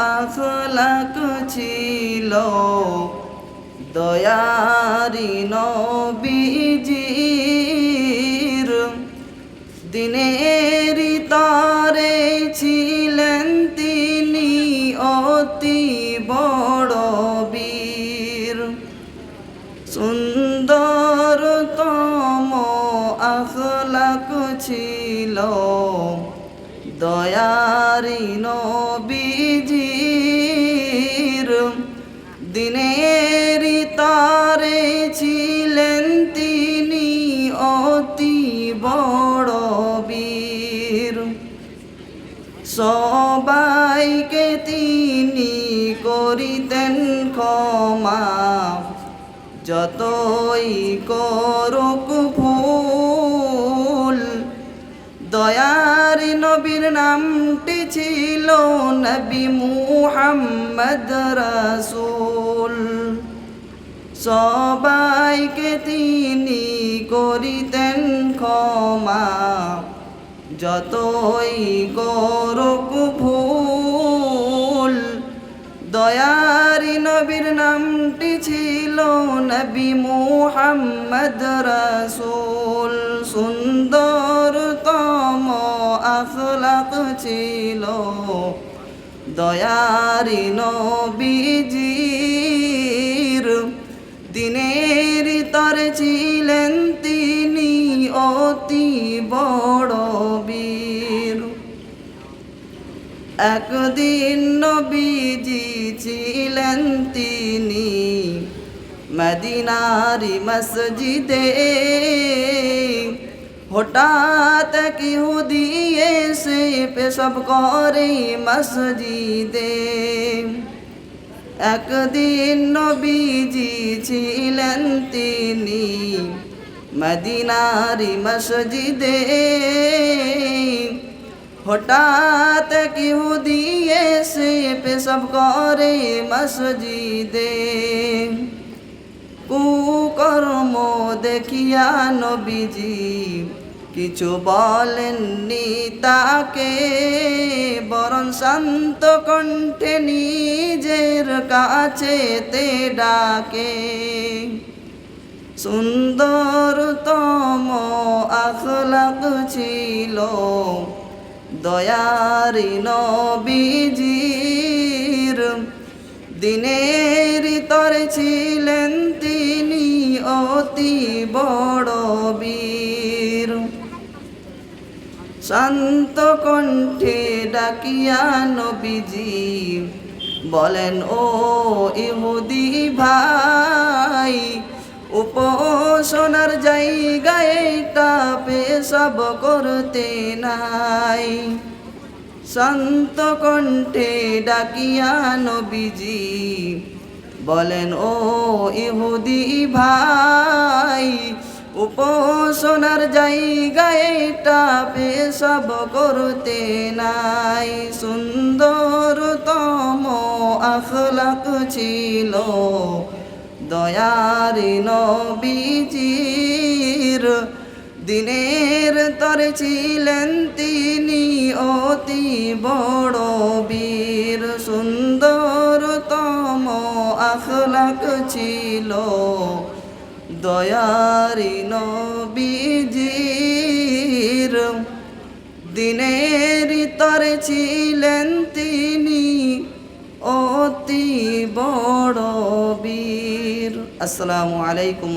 আখলাক ছিল। দয়ারি নবীজির দিনের তারে ছিলেন তিনি অতি বড় বীর। সুন্দরতম আখলাক ছিল। দয়ারি নবীজির দিনের তারে ছিলেন তিনি অতি বড় বীর। সবাইকে তিনি করিতেন ক্ষমা যতই করুক নামটি ছিল নবী মুহাম্মদ রাসূল। সবাইকে তিনি করিতেন ক্ষমা। যতই করুক ভুল, দয়ারি নবীর নামটি ছিল নবী মুহাম্মদ রাসূল। সুন্দরতম আখলাক ছিল। দয়ারি নবীজির দিনের তরে ছিলেন তিনি অতি বড় বীর। একদিন নবীজি ছিলেন তিনি মদিনারি মসজিদে। হঠাৎ কিহুদি সে পেশব করে মসজিদে একদিন নবীজি ছিলেন তিনি মদিনারি মসজিদে হঠাৎ কিহুদি সে পেশব করে মসজিদে কুকর্ম দেখিয়া নবীজি কিছু বলেননি তাকে, বরং শান্ত কণ্ঠে নিজের কাছে তে ডাকে। সুন্দরতম আখলাক ছিল, দয়ারি নবীজির। দিনের তরে ছিলেন শান্ত কণ্ঠে ডাকিয়া নবীজি বলেন, ও ইহুদি ভাই, উপাসনার জায়গায় এটা পেশাব করতে নাই শান্ত কণ্ঠে ডাকিয়া নবীজি বলেন, ও ইহুদি ভাই উপাসনার জায়গায় এটা পেশাব করতে নাই। সুন্দর সুন্দরতম আখলাক ছিল দয়ারি নবীজির। দিনের তরে ছিলেন তিনি অতি বড় বীর। সুন্দরতম আখলাক ছিল দয়ারি নবীজির দিনের তরে ছিলেন তিনি অতি বড় বীর। আসসালামু আলাইকুম